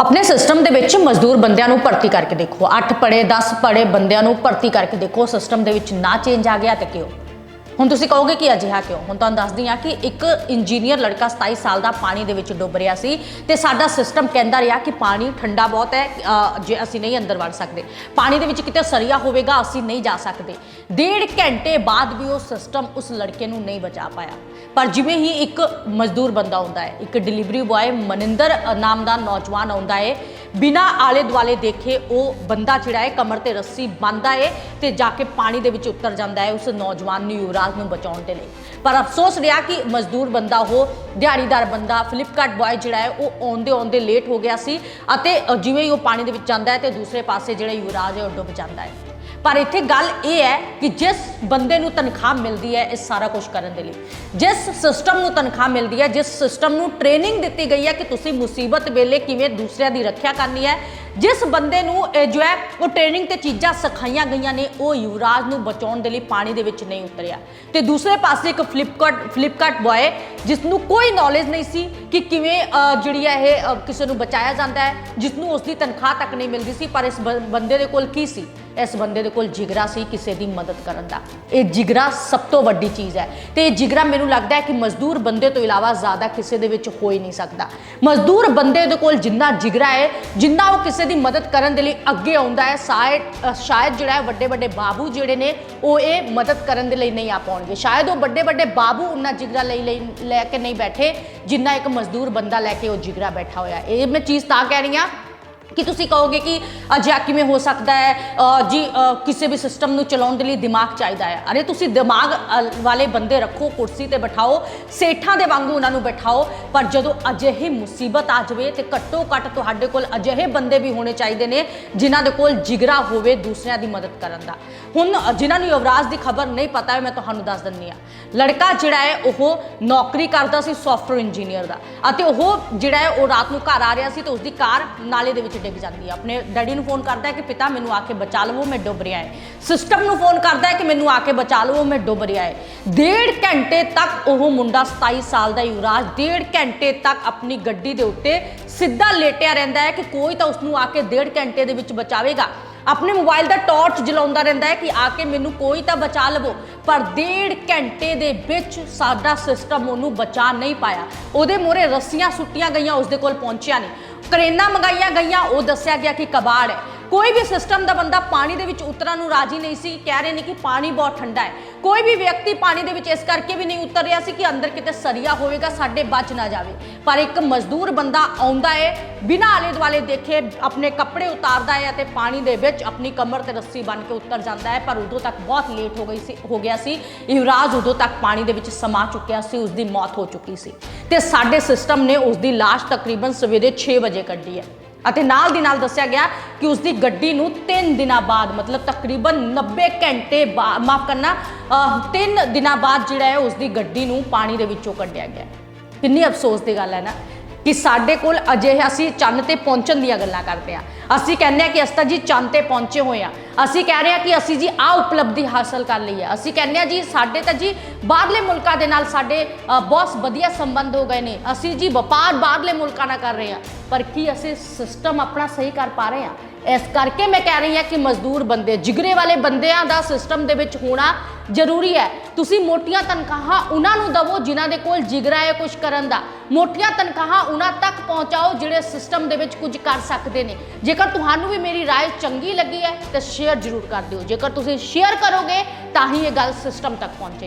ਆਪਣੇ ਸਿਸਟਮ ਦੇ ਵਿੱਚ ਮਜ਼ਦੂਰ ਬੰਦਿਆਂ ਨੂੰ ਭਰਤੀ ਕਰਕੇ ਦੇਖੋ। 8 ਪੜੇ 10 ਪੜੇ ਬੰਦਿਆਂ ਨੂੰ ਭਰਤੀ ਕਰਕੇ ਦੇਖੋ। ਸਿਸਟਮ ਦੇ ਵਿੱਚ ਨਾ ਚੇਂਜ ਆ ਗਿਆ ਤੇ ਕਿਉਂ? ਹੁਣ ਤੁਸੀਂ ਕਹੋਗੇ ਕਿ ਅਜਿਹਾ ਕਿਉਂ? ਹੁਣ ਤੁਹਾਨੂੰ ਦੱਸਦੀ ਹਾਂ ਕਿ ਇੱਕ ਇੰਜੀਨੀਅਰ ਲੜਕਾ 27 ਸਾਲ ਦਾ ਪਾਣੀ ਦੇ ਵਿੱਚ ਡੁੱਬ ਰਿਹਾ ਸੀ ਤੇ ਸਾਡਾ ਸਿਸਟਮ ਕਹਿੰਦਾ ਰਿਹਾ ਕਿ ਪਾਣੀ ਠੰਡਾ ਬਹੁਤ ਹੈ ਅ, ਜੇ ਅਸੀਂ ਨਹੀਂ ਅੰਦਰ ਵੜ ਸਕਦੇ। ਪਾਣੀ ਦੇ ਵਿੱਚ ਕਿਤੇ ਸਰੀਆ ਹੋਵੇਗਾ ਅਸੀਂ ਨਹੀਂ ਜਾ ਸਕਦੇ। ਡੇਢ ਘੰਟੇ ਬਾਅਦ ਵੀ ਉਹ ਸਿਸਟਮ ਉਸ ਲੜਕੇ ਨੂੰ ਨਹੀਂ ਬਚਾ ਪਾਇਆ। ਪਰ ਜਿਵੇਂ ਹੀ ਇੱਕ ਮਜ਼ਦੂਰ ਬੰਦਾ ਆਉਂਦਾ ਹੈ ਇੱਕ ਡਿਲੀਵਰੀ ਬॉय ਮਨਿੰਦਰ ਨਾਮ ਦਾ ਨੌਜਵਾਨ ਆਉਂਦਾ ਹੈ ਬਿਨਾ ਆਲੇ ਦੁਆਲੇ ਦੇਖੇ ਉਹ ਬੰਦਾ ਜਿਹੜਾ ਹੈ ਕਮਰ ਤੇ ਰੱਸੀ ਬੰਨਦਾ ਹੈ ਤੇ ਜਾ ਕੇ ਪਾਣੀ ਦੇ ਵਿੱਚ ਉਤਰ ਜਾਂਦਾ ਹੈ ਉਸ ਨੌਜਵਾਨ ਨੂੰ ਯੁਵਰਾਜ ਨੂੰ ਬਚਾਉਣ ਦੇ ਲਈ। ਪਰ ਅਫਸੋਸ ਰਿਹਾ ਕਿ ਮਜ਼ਦੂਰ ਬੰਦਾ ਉਹ, ਦਿਹਾੜੀਦਾਰ ਬੰਦਾ ਫਲਿੱਪਕਾਰਟ ਬॉय ਜਿਹੜਾ ਹੈ ਉਹ ਆਉਂਦੇ ਆਉਂਦੇ ਲੇਟ ਹੋ ਗਿਆ ਸੀ ਅਤੇ ਜਿਵੇਂ ਹੀ ਉਹ ਪਾਣੀ ਦੇ ਵਿੱਚ ਜਾਂਦਾ ਹੈ ਤੇ ਦੂਸਰੇ ਪਾਸੇ ਜਿਹੜਾ ਯੁਵਰਾਜ ਹੈ ਉਹ ਡੁੱਬ ਜਾਂਦਾ ਹੈ। ਪਰ ਇੱਥੇ ਗੱਲ ਇਹ ਹੈ ਕਿ ਜਿਸ ਬੰਦੇ ਨੂੰ ਤਨਖਾਹ ਮਿਲਦੀ ਹੈ, ਇਹ ਸਾਰਾ ਕੁਝ ਕਰਨ ਦੇ ਲਈ। ਜਿਸ ਸਿਸਟਮ ਨੂੰ ਤਨਖਾਹ ਮਿਲਦੀ ਹੈ, ਜਿਸ ਸਿਸਟਮ ਨੂੰ ਟ੍ਰੇਨਿੰਗ ਦਿੱਤੀ ਗਈ ਹੈ ਕਿ ਤੁਸੀਂ ਮੁਸੀਬਤ ਵੇਲੇ ਕਿਵੇਂ ਦੂਸਰਿਆਂ ਦੀ ਰੱਖਿਆ ਕਰਨੀ ਹੈ ਜਿਸ ਬੰਦੇ ਨੂੰ, ਇਹ ਜੋ ਹੈ, ਉਹ ਟ੍ਰੇਨਿੰਗ ਤੇ ਚੀਜ਼ਾਂ ਸਿਖਾਈਆਂ ਗਈਆਂ ਨੇ, ਉਹ ਯੁਵਰਾਜ ਨੂੰ ਬਚਾਉਣ ਦੇ ਲਈ ਪਾਣੀ ਦੇ ਵਿੱਚ ਨਹੀਂ ਉਤਰਿਆ। ਤੇ ਦੂਸਰੇ ਪਾਸੇ ਇੱਕ ਫਲਿੱਪਕਾਰਟ ਫਲਿੱਪਕਾਰਟ ਬॉय ਜਿਸ ਨੂੰ ਕੋਈ ਨੌਲੇਜ ਨਹੀਂ ਸੀ ਕਿ ਕਿਵੇਂ ਜਿਹੜੀ ਹੈ ਇਹ ਕਿਸੇ ਨੂੰ ਬਚਾਇਆ ਜਾਂਦਾ ਹੈ, ਜਿਸ ਨੂੰ ਉਸ ਦੀ ਤਨਖਾਹ ਤੱਕ ਨਹੀਂ ਮਿਲਦੀ ਸੀ, ਪਰ ਇਸ ਬ- ਬੰਦੇ ਦੇ ਕੋਲ ਕੀ ਸੀ? ਇਸ ਬੰਦੇ ਦੇ ਕੋਲ ਜਿਗਰਾ ਸੀ ਕਿਸੇ ਦੀ ਮਦਦ ਕਰਨ ਦਾ। ਇਹ ਜਿਗਰਾ ਸਭ ਤੋਂ ਵੱਡੀ ਚੀਜ਼ ਹੈ। ਤੇ ਇਹ ਜਿਗਰਾ ਮੈਨੂੰ ਲੱਗਦਾ ਹੈ ਕਿ ਮਜ਼ਦੂਰ ਬੰਦੇ ਤੋਂ ਇਲਾਵਾ ਜ਼ਿਆਦਾ ਕਿਸੇ ਦੇ ਵਿੱਚ ਹੋ ਹੀ ਨਹੀਂ ਸਕਦਾ। ਮਜ਼ਦੂਰ ਬੰਦੇ ਦੇ ਕੋਲ ਜਿੰਨਾ ਜਿਗਰਾ ਹੈ, ਜਿੰਨਾ ਉਹ ਕਿਸੇ ਦੀ ਮਦਦ ਕਰਨ ਦੇ ਲਈ ਅੱਗੇ ਆਉਂਦਾ ਹੈ ਸ਼ਾਇਦ ਸ਼ਾਇਦ ਜਿਹੜਾ ਹੈ ਵੱਡੇ ਵੱਡੇ ਬਾਬੂ ਜਿਹੜੇ ਨੇ, ਉਹ ਇਹ ਮਦਦ ਕਰਨ ਦੇ ਲਈ ਨਹੀਂ ਆ ਪਾਉਣਗੇ। ਸ਼ਾਇਦ ਉਹ ਵੱਡੇ ਵੱਡੇ ਬਾਬੂ ਉਹਨਾਂ ਜਿਗਰਾ ਲਈ ਲਈ- ਲੈ ਕੇ ਨਹੀਂ ਬੈਠੇ, ਜਿੰਨਾ ਇੱਕ ਮਜ਼ਦੂਰ ਬੰਦਾ ਲੈ ਕੇ ਉਹ ਜਿਗਰਾ ਬੈਠਾ ਹੋਇਆ। ਇਹ ਮੈਂ ਚੀਜ਼ ਤਾਂ ਕਹਿ ਰਹੀ ਹਾਂ ਕਿ ਤੁਸੀਂ ਕਹੋਗੇ ਕਿ ਅਜਿਹਾ ਕਿਵੇਂ ਹੋ ਸਕਦਾ ਹੈ? ਜੀ ਕਿਸੇ ਵੀ ਸਿਸਟਮ ਨੂੰ ਚਲਾਉਣ ਦੇ ਲਈ ਦਿਮਾਗ ਚਾਹੀਦਾ ਹੈ। ਅਰੇ ਤੁਸੀਂ ਦਿਮਾਗ ਵਾਲੇ ਬੰਦੇ ਰੱਖੋ, ਕੁਰਸੀ ਤੇ ਬਿਠਾਓ, ਸੇਠਾਂ ਦੇ ਵਾਂਗੂ ਉਹਨਾਂ ਨੂੰ ਬਿਠਾਓ, ਪਰ ਜਦੋਂ ਅਜਿਹੀ ਮੁਸੀਬਤ ਆ ਜਾਵੇ ਤੇ ਘੱਟੋ ਘੱਟ ਤੁਹਾਡੇ ਕੋਲ ਅਜਿਹੇ ਬੰਦੇ ਵੀ ਹੋਣੇ ਚਾਹੀਦੇ ਨੇ ਜਿਨ੍ਹਾਂ ਦੇ ਕੋਲ ਜਿਗਰਾ ਹੋਵੇ ਦੂਸਰਿਆਂ ਦੀ ਮਦਦ ਕਰਨ ਦਾ। ਹੁਣ ਜਿਨ੍ਹਾਂ ਨੂੰ ਯਵਰਾਜ ਦੀ ਖਬਰ ਨਹੀਂ ਪਤਾ ਮੈਂ ਤੁਹਾਨੂੰ ਦੱਸ ਦਿੰਦੀ ਆ ਲੜਕਾ ਜਿਹੜਾ ਹੈ, ਉਹ ਨੌਕਰੀ ਕਰਦਾ ਸੀ ਸੌਫਟਵੇਅਰ ਇੰਜੀਨੀਅਰ ਦਾ ਅਤੇ ਉਹ ਜਿਹੜਾ ਹੈ, ਉਹ ਰਾਤ ਨੂੰ ਘਰ ਆ ਰਿਹਾ ਸੀ ਤੇ ਉਸਦੀ ਕਾਰ ਨਾਲੇ ਦੇ ਵਿੱਚ ਡਿੱਗ ਜਾਂਦੀ ਹੈ ਆਪਣੇ ਡੈਡੀ ਨੂੰ ਫੋਨ ਕਰਦਾ ਹੈ ਕਿ ਪਿਤਾ ਮੈਨੂੰ ਆ ਕੇ ਬਚਾ ਲਵੋ, ਮੈਂ ਡੁੱਬ ਰਿਹਾ ਹੈ। ਸਿਸਟਮ ਨੂੰ ਫੋਨ ਕਰਦਾ ਹੈ ਕਿ ਮੈਨੂੰ ਆ ਕੇ ਬਚਾ ਲਵੋ, ਮੈਂ ਡੁੱਬ ਰਿਹਾ ਹੈ। ਡੇਢ ਘੰਟੇ ਤੱਕ ਉਹ ਮੁੰਡਾ 27 ਸਾਲ ਦਾ ਯੁਵਰਾਜ ਡੇਢ ਘੰਟੇ ਤੱਕ ਆਪਣੀ ਗੱਡੀ ਦੇ ਉੱਤੇ ਸਿੱਧਾ ਲੇਟਿਆ ਰਹਿੰਦਾ ਹੈ ਕਿ ਕੋਈ ਤਾਂ ਉਸ ਨੂੰ ਆ ਕੇ ਡੇਢ ਘੰਟੇ ਦੇ ਵਿੱਚ ਬਚਾਵੇਗਾ। ਆਪਣੇ ਮੋਬਾਈਲ ਦਾ ਟਾਰਚ ਜਲਾਉਂਦਾ ਰਹਿੰਦਾ ਹੈ ਕਿ ਆ ਕੇ ਮੈਨੂੰ ਕੋਈ ਤਾਂ ਬਚਾ ਲਵੋ। ਪਰ ਡੇਢ ਘੰਟੇ ਦੇ ਵਿੱਚ ਸਾਡਾ ਸਿਸਟਮ ਉਹਨੂੰ ਬਚਾ ਨਹੀਂ ਪਾਇਆ। ਉਹਦੇ ਮੂਹਰੇ ਰੱਸੀਆਂ ਸੁੱਟੀਆਂ ਗਈਆਂ, ਉਸਦੇ ਕੋਲ ਪਹੁੰਚਿਆ ਨਹੀਂ। ਕਰੇਨਾਂ ਮੰਗਾਈਆਂ ਗਈਆਂ, ਉਹ ਦੱਸਿਆ ਗਿਆ ਕਿ ਕਬਾੜ ਹੈ। ਕੋਈ ਵੀ ਸਿਸਟਮ ਦਾ ਬੰਦਾ ਪਾਣੀ ਦੇ ਵਿੱਚ ਉਤਰਨ ਨੂੰ ਰਾਜੀ ਨਹੀਂ ਸੀ, ਕਹਿ ਰਹੇ ਨੇ ਕਿ ਪਾਣੀ ਬਹੁਤ ਠੰਡਾ ਹੈ। ਕੋਈ ਵੀ ਵਿਅਕਤੀ ਪਾਣੀ ਦੇ ਵਿੱਚ ਇਸ ਕਰਕੇ ਵੀ ਨਹੀਂ ਉਤਰ ਰਿਹਾ ਸੀ ਕਿ ਅੰਦਰ ਕਿਤੇ ਸਰੀਆ ਹੋਵੇਗਾ, ਸਾਡੇ ਬਚ ਨਾ ਜਾਵੇ। ਪਰ ਇੱਕ ਮਜ਼ਦੂਰ ਬੰਦਾ ਆਉਂਦਾ ਹੈ ਬਿਨਾਂ ਆਲੇ ਦੁਆਲੇ ਦੇਖੇ ਆਪਣੇ ਕੱਪੜੇ ਉਤਾਰਦਾ ਹੈ ਅਤੇ ਪਾਣੀ ਦੇ ਵਿੱਚ ਆਪਣੀ ਕਮਰ ਤੇ ਰੱਸੀ ਬੰਨ੍ਹ ਕੇ ਉਤਰ ਜਾਂਦਾ ਹੈ ਪਰ ਉਦੋਂ ਤੱਕ ਬਹੁਤ ਲੇਟ ਹੋ ਗਈ ਸੀ, ਹੋ ਗਿਆ ਸੀ। ਯੁਵਰਾਜ ਉਦੋਂ ਤੱਕ ਪਾਣੀ ਦੇ ਵਿੱਚ ਸਮਾ ਚੁੱਕਿਆ ਸੀ ਉਸ ਦੀ ਮੌਤ ਹੋ ਚੁੱਕੀ ਸੀ। ਤੇ ਸਾਡੇ ਸਿਸਟਮ ਨੇ ਉਸ ਦੀ ਲਾਸ਼ ਤਕਰੀਬਨ ਸਵੇਰੇ 6 ਵਜੇ ਕੱਢੀ ਹੈ। ਅਤੇ ਨਾਲ ਦੀ ਨਾਲ ਦੱਸਿਆ ਗਿਆ ਕਿ ਉਸ ਦੀ ਗੱਡੀ ਨੂੰ 3 ਦਿਨਾਂ ਬਾਅਦ, ਮਤਲਬ ਤਕਰੀਬਨ 90 ਘੰਟੇ ਮਾਫ ਕਰਨਾ 3 ਦਿਨਾਂ ਬਾਅਦ ਜਿਹੜਾ ਹੈ ਉਸ ਦੀ ਗੱਡੀ ਨੂੰ ਪਾਣੀ ਦੇ ਵਿੱਚੋਂ ਕੱਢਿਆ ਗਿਆ। ਕਿੰਨੀ ਅਫਸੋਸ ਦੀ ਗੱਲ ਹੈ ਨਾ ਕਿ ਸਾਡੇ ਕੋਲ ਅਜੇ ਅਸੀਂ ਚੰਨ ਤੇ ਪਹੁੰਚਣ ਦੀਆਂ ਗੱਲਾਂ ਕਰਦੇ ਆ ਅਸੀਂ ਕਹਿੰਦੇ ਆ ਕਿ ਅਸੀਂ ਤਾਂ ਜੀ ਚੰਦ ਤੇ ਪਹੁੰਚੇ ਹੋਏ ਆ ਅਸੀਂ ਕਹਿ ਰਹੇ ਆ ਕਿ ਅਸੀਂ ਜੀ ਆ ਉਪਲਬਧੀ ਹਾਸਲ ਕਰ ਲਈ ਹੈ। ਅਸੀਂ ਕਹਿੰਦੇ ਆ ਜੀ ਸਾਡੇ ਤਾਂ ਜੀ ਬਾਹਰਲੇ ਮੁਲਕਾਂ ਦੇ ਨਾਲ ਸਾਡੇ ਬਹੁਤ ਵਧੀਆ ਸੰਬੰਧ ਹੋ ਗਏ ਨੇ। ਅਸੀਂ ਜੀ ਵਪਾਰ ਬਾਹਰਲੇ ਮੁਲਕਾਂ ਨਾਲ ਕਰ ਰਹੇ ਆ ਪਰ ਕੀ ਅਸੀਂ ਸਿਸਟਮ ਆਪਣਾ ਸਹੀ ਕਰ ਪਾ ਰਹੇ ਆ ਇਸ ਕਰਕੇ ਮੈਂ ਕਹਿ ਰਹੀ ਹਾਂ ਕਿ ਮਜ਼ਦੂਰ ਬੰਦੇ, ਜਿਗਰੇ ਵਾਲੇ ਬੰਦਿਆਂ ਦਾ ਸਿਸਟਮ ਦੇ ਵਿੱਚ ਹੋਣਾ ਜ਼ਰੂਰੀ ਹੈ। ਤੁਸੀਂ ਮੋਟੀਆਂ ਤਨਖਾਹਾਂ ਉਹਨਾਂ ਨੂੰ ਦਵੋ ਜਿਨ੍ਹਾਂ ਦੇ ਕੋਲ ਜਿਗਰਾ ਹੈ ਕੁਝ ਕਰਨ ਦਾ। ਮੋਟੀਆਂ ਤਨਖਾਹਾਂ ਉਹਨਾਂ ਤੱਕ ਪਹੁੰਚਾਓ ਜਿਹੜੇ ਸਿਸਟਮ ਦੇ ਵਿੱਚ ਕੁਝ ਕਰ ਸਕਦੇ ਨੇ। ਜੇ ਜੇਕਰ ਤੁਹਾਨੂੰ ਵੀ ਮੇਰੀ رائے ਚੰਗੀ ਲੱਗੀ ਹੈ ਤਾਂ ਸ਼ੇਅਰ ਜ਼ਰੂਰ ਕਰ ਦਿਓ ਜੇਕਰ ਤੁਸੀਂ ਸ਼ੇਅਰ ਕਰੋਗੇ ਤਾਂ ਹੀ ਇਹ ਗੱਲ ਸਿਸਟਮ ਤੱਕ ਪਹੁੰਚੇਗੀ